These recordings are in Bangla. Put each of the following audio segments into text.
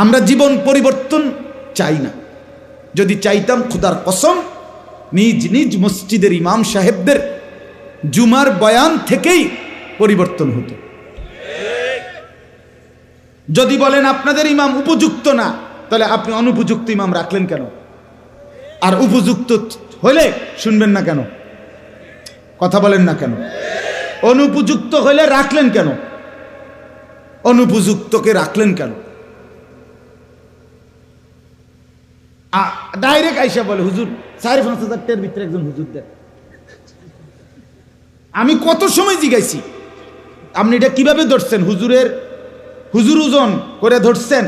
আমরা জীবন পরিবর্তন চাই না। যদি চাইতাম খুদার কসম, নিজ নিজ মসজিদের ইমাম সাহেবদের জুমার বয়ান থেকেই পরিবর্তন হতো। যদি বলেন আপনাদের ইমাম উপযুক্ত না, তাহলে আপনি অনুপযুক্ত ইমাম রাখলেন কেন? আর উপযুক্ত হলে শুনবেন না কেন? কথা বলেন না কেন? অনুপযুক্ত হলে রাখলেন কেন? অনুপযুক্তকে রাখলেন কেন? ডাইরেক্ট আইসা বলে, হুজুর সাড়ে পাঁচ হাজার টাকার ভিতরে একজন হুজুর দেন। আমি কত সময় জিগাইছি? আপনি এটা কীভাবে ধরছেন? হুজুরের, হুজুর ওজন করে ধরছেন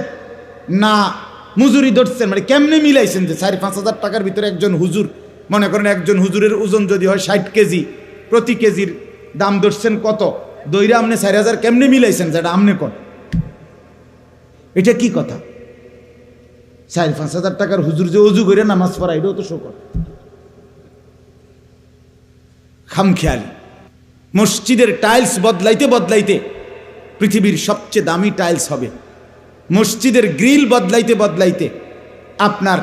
না মুজুরি ধরছেন? মানে কেমনে মিলাইছেন যে সাড়ে পাঁচ হাজার টাকার ভিতরে একজন হুজুর, মনে করেন একজন হুজুরের ওজন যদি হয় ষাট কেজি, প্রতি কেজির দাম ধরছেন কত? দইরা আপনি চারি হাজার কেমনে মিলাইছেন? যেটা আমনে কর এটা কি কথা? চার, পাঁচ হাজার টাকার হুজুর যে অজু করে নামাজ পড়া এটাও তো শোকর খামখেয়ালি। মসজিদের টাইলস বদলাইতে বদলাইতে পৃথিবীর সবচেয়ে দামি টাইলস হবে। মসজিদের গ্রিল বদলাইতে বদলাইতে আপনার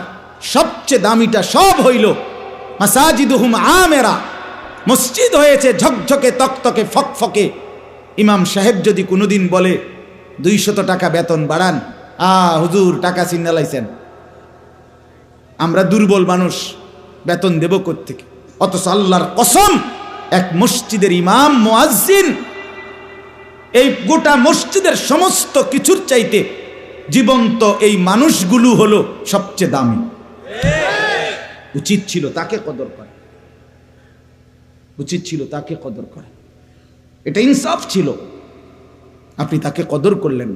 সবচেয়ে দামিটা সব হইল মাসাজিদুহুম আমেরা। মসজিদ হয়েছে ঝকঝকে, তকতকে, ফকফকে। ইমাম সাহেব যদি কোনোদিন বলে, দুইশত টাকা বেতন বাড়ান আ হুজুর, টাকা চিন্নালাইছেন আমরা দুর্বল মানুষ, বেতন দেব থেকে অথচ আল্লাহর কসম, এক মসজিদের ইমাম, মোয়াজ্জিন, এই গোটা মসজিদের সমস্ত কিছুর চাইতে জীবন্ত এই মানুষগুলো হলো সবচেয়ে দামি। উচিত ছিল তাকে কদর করে। উচিত ছিল তাকে কদর করে। এটা ইনসাফ ছিল। আপনি তাকে কদর করলেন।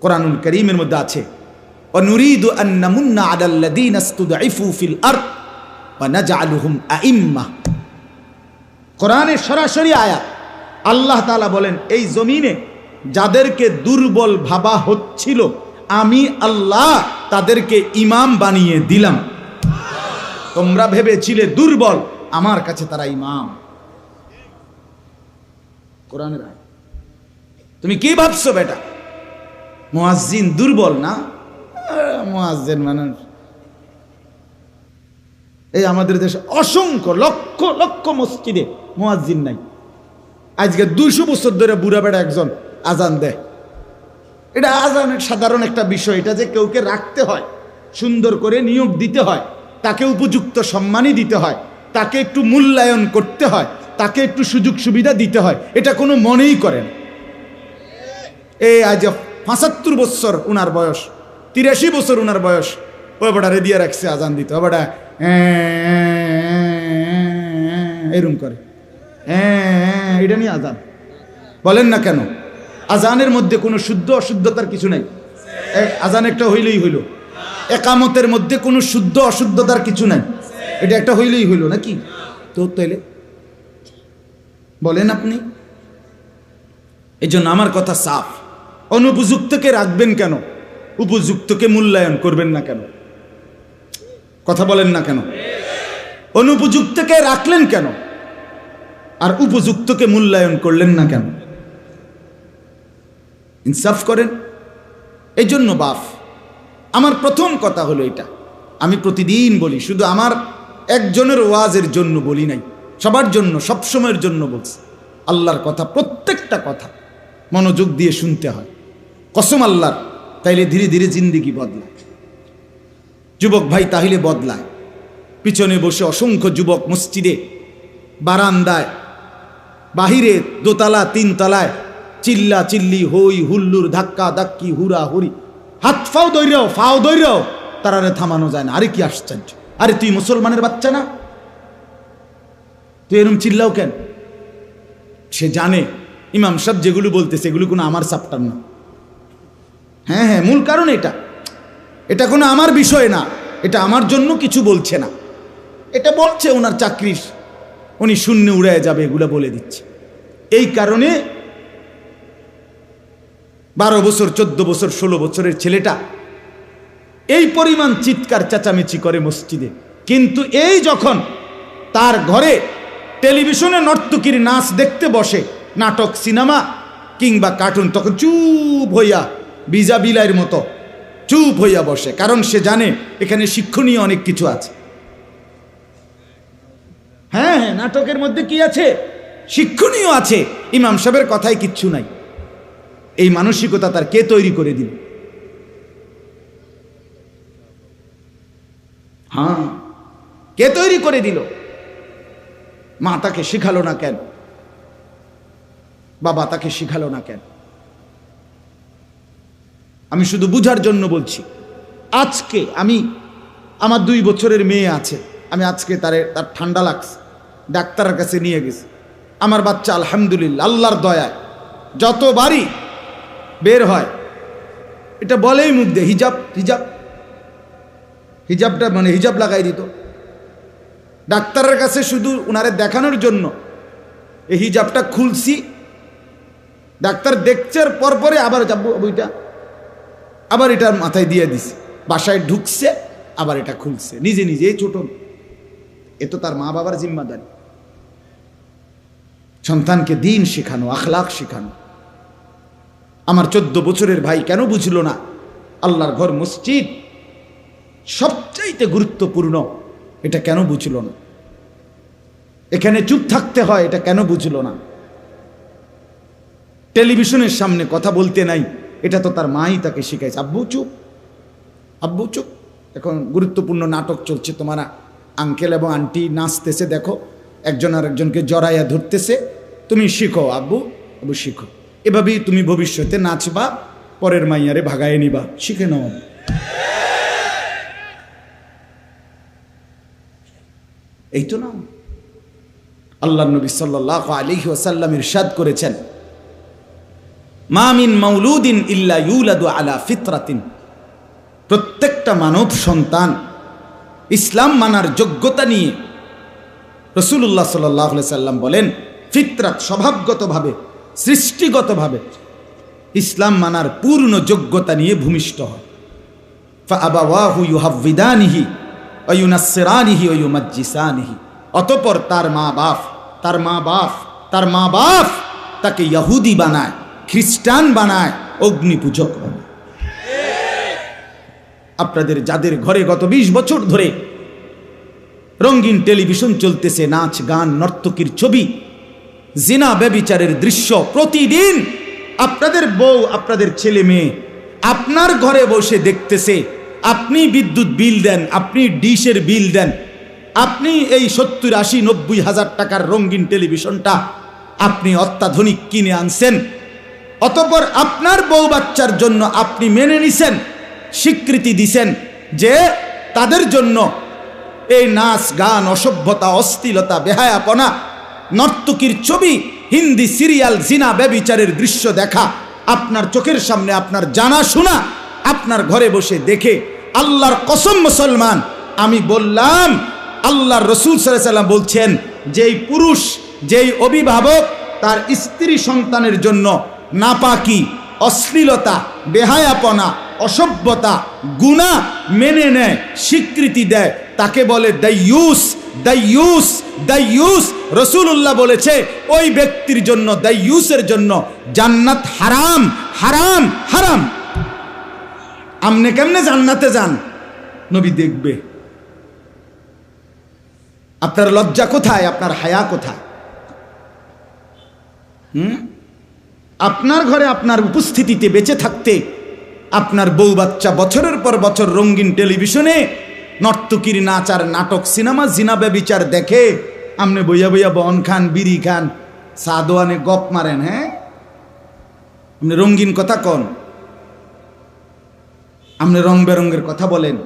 কোরআনুল করিমের মধ্যে আছে ونريد أن نمن على الذين استضعفوا في الأرض ونجعلهم أئمة কোরআনের সরাসরি আয়াত আল্লাহ তাআলা বলেন এই জমিনে যাদেরকে দুর্বল ভাবা হচ্ছিল আমি আল্লাহ তাদেরকে ইমাম বানিয়ে দিলাম তোমরা ভেবেছিলে দুর্বল আমার কাছে তারা ইমাম কোরআনের আয়াত তুমি কি ভাবছো বেটা মুয়াজ্জিন দুর্বল না মুয়াজ্জিন মানুষ। এই আমাদের দেশে অসংখ্য লক্ষ লক্ষ মসজিদে মুয়াজ্জিন নাই। আজকে দুইশো বছর ধরে বুড়া বেড়া একজন আজান দেয়। এটা আজানের সাধারণ একটা বিষয়, এটা যে কেউকে রাখতে হয়, সুন্দর করে নিয়োগ দিতে হয়, তাকে উপযুক্ত সম্মানই দিতে হয়, তাকে একটু মূল্যায়ন করতে হয়, তাকে একটু সুযোগ সুবিধা দিতে হয়, এটা কোনো মনেই করেন এই আজ পঁচাত্তর বছর উনার বয়স। তিরাশি বছর ওনার বয়স ওই বেটা দিয়ে রাখছে আজান দিতে ও বেটা এরম করে হ্যাঁ এটা নিয়ে আজান বলেন না কেন আজানের মধ্যে কোনো শুদ্ধ অশুদ্ধতার কিছু নাই আজান একটা হইলেই হইল একামতের মধ্যে কোনো শুদ্ধ অশুদ্ধতার কিছু নাই এটা একটা হইলেই হইল নাকি তো তাইলে বলেন আপনি এই জন্য আমার কথা সাফ অনুপযুক্তকে রাখবেন কেন উপযুক্তকে মূল্যায়ন করবেন না কেন? কথা বলেন না কেন? অনুপযুক্তকে রাখলেন কেন? আর উপযুক্তকে মূল্যায়ন করলেন না কেন? ইনসাফ করেন। এই জন্য বাফ, আমার প্রথম কথা হলো এটা। আমি প্রতিদিন বলি, শুধু আমার একজনের ওয়াজের জন্য বলি নাই, সবার জন্য, সবসময়ের জন্য বলছি। আল্লাহর কথা, প্রত্যেকটা কথা মনোযোগ দিয়ে শুনতে হয়। কসম আল্লাহর। তাইলে ধীরে ধীরে জিন্দিগি বদলায়। যুবক ভাই তাহলে বদলায়। পিছনে বসে অসংখ্য যুবক মসজিদে, বারান্দায়, বাহিরে দোতলা, তিনতলায়, চিল্লা চিল্লি, হই হুল্লুর ধাক্কা ধাক্কি, হুরা হুরি। হাত ফাও দৈরাও ফাও দৈরাও তারারে থামানো যায় না। আরে কি আশ্চর্য। আরে তুই মুসলমানের বাচ্চা না? তুই এরম চিল্লাও কেন? সে জানে। ইমাম সাহেব যেগুলো বলতেছে, এগুলো কোনো আমার সাপটার না। হ্যাঁ হ্যাঁ মূল কারণ এটা। এটা কোনো আমার বিষয় না। এটা আমার জন্য কিছু বলছে না। এটা বলছে ওনার চাকরির। উনি শূন্য উড়ায় যাবে, এগুলো বলে দিচ্ছে। এই কারণে বারো বছর, চোদ্দ বছর, ষোলো বছরের ছেলেটা এই পরিমাণ চিৎকার, চেঁচামেচি করে মসজিদে। কিন্তু এই যখন তার ঘরে টেলিভিশনে নর্তকীর নাচ দেখতে বসে, নাটক, সিনেমা কিংবা কার্টুন, তখন চুপ হইয়া বিজা বিলাইয়ের মতো চুপ হইয়া বসে, কারণ সে জানে এখানে শিক্ষণীয় অনেক কিছু আছে। হ্যাঁ হ্যাঁ নাটকের মধ্যে কি আছে? শিক্ষণীয় আছে, ইমাম সাহেবের কথায় কিচ্ছু নাই। এই মানসিকতা তার কে তৈরি করে দিল? হ্যাঁ কে তৈরি করে দিল? মা তাকে শিখালো না কেন? বাবা তাকে শিখালো না কেন? আমি শুধু বুঝার জন্য বলছি, আজকে আমি, আমার দুই বছরের মেয়ে আছে, আমি আজকে তারে, তার ঠান্ডা লাগছে, ডাক্তারের কাছে নিয়ে গেছি। আমার বাচ্চা আলহামদুলিল্লাহ, আল্লাহর দয়ায়, যতবারই বের হয়, এটা বলেই মুখ দিয়ে, হিজাব হিজাব, হিজাবটা মানে হিজাব লাগাই দিত। ডাক্তারের কাছে শুধু উনারে দেখানোর জন্য এই হিজাবটা খুলছি, ডাক্তার দেখছে পরপরে আবার যাব বইটা। আবার এটা মাথায় দিয়ে দিছে। বাসায় ঢুকছে, আবার এটা খুলছে। নিজে নিজে এই ছোট এ তো তার মা বাবার জিম্মাদারি। সন্তানকে দিন শেখানো, আখলাখ শেখানো। আমার চোদ্দ বছরের ভাই কেন বুঝলো না? আল্লাহর ঘর মসজিদ সবচাইতে গুরুত্বপূর্ণ। এটা কেন বুঝলো না? এখানে চুপ থাকতে হয়, এটা কেন বুঝলো না? টেলিভিশনের সামনে কথা বলতে নাই। এটা তো তার মাই তাকে শিখাইছে। আব্বু, চুপ। আব্বু, চুপ। এখন গুরুত্বপূর্ণ নাটক চলছে তোমার। আঙ্কেল এবং আন্টি নাচতেছে, দেখো। একজন আর একজনকে জড়াইয়া ধরতেছে। তুমি শিখো, আব্বু। আব্বু, শিখো। এভাবেই তুমি ভবিষ্যতে নাচবা, পরের মাইয়ারে ভাগায় নিবা। শিখে নাও। আব্বু। এই তো না আল্লাহ নবী সাল্লাহ আলিহি ওসাল্লাম ইরশাদ করেছেন। মামিন মাউলুদিন ইল্লা ইউলাদু আলা ফিতরাতিন। প্রত্যেকটা মানব সন্তান ইসলাম মানার যোগ্যতা নিয়ে রসুল্লাহ সাল্লাহ সাল্লাম বলেন, ফিতরাত স্বভাবগতভাবে, সৃষ্টিগতভাবে ইসলাম মানার পূর্ণ যোগ্যতা নিয়ে ভূমিষ্ঠ হয়। ইউনাসসিরানিহি ওয়া ইউমাজ্জিসানিহি। অতঃপর তার মা বাপ তার মা বাপ তার মা বাপ তাকে ইহুদি বানায়। খ্রিস্টান বানায়, অগ্নি পূজক আপনাদের যাদের ঘরে গত ২০ বছর ধরে রঙিন টেলিভিশন চলতেছে, নাচ, গান, নর্তকীর ছবি, জিনা ব্যবিচারের দৃশ্য প্রতিদিন আপনাদের বউ, আপনাদের ছেলে মেয়ে আপনার ঘরে বসে দেখতেছে, আপনি বিদ্যুৎ বিল দেন, আপনি ডিশের বিল দেন, আপনি এই সত্তর, আশি, নব্বই হাজার টাকার রঙিন টেলিভিশনটা আপনি অত্যাধুনিক কিনে আনছেন অতপর আপনার বউ বাচ্চার জন্য আপনি মেনে নিছেন, স্বীকৃতি দিছেন যে তাদের জন্য এই নাচ, গান, অসভ্যতা, অস্থিলতা, বেহায়াপনা, নর্তকীর ছবি, হিন্দি সিরিয়াল, জিনা, ব্যবিচারের দৃশ্য দেখা, আপনার চোখের সামনে আপনার জানা শোনা, আপনার ঘরে বসে দেখে, আল্লাহর কসম মুসলমান, আমি বললাম, আল্লাহর রসুল সাল্লাম বলছেন, যেই পুরুষ, যেই অভিভাবক, তার স্ত্রী সন্তানের জন্য নাপাকি, অশ্লীলতা, বেহায়াপনা, অসভ্যতা, গুণা মেনে নেয়, স্বীকৃতি দেয়। তাকে বলে দাইয়ুস দাইয়ুস দাইয়ুস। রসুল্লাহ বলেছে, ওই ব্যক্তির জন্য, দাইয়ুসের জন্য জান্নাত হারাম হারাম হারাম। আমনে কেমনে জান্নাতে যান? নবী দেখবে। আপনার লজ্জা কোথায়? আপনার হায়া কোথায়? হুম? আপনার ঘরে আপনার উপস্থিতিতে বেঁচে থাকতে, আপনার বউ বাচ্চা বছরের পর বছর রঙিন টেলিভিশনে নর্তকীর নাচ আর নাটক, সিনেমা জিনাবে বিচার দেখে আপনি বইয়া বইয়া বন খান, বিড়ি খান সাদোয়ানে গপ মারেন হ্যাঁ? আপনি রঙিন কথা কন, আপনি রং বেরঙ্গের কথা বলেন।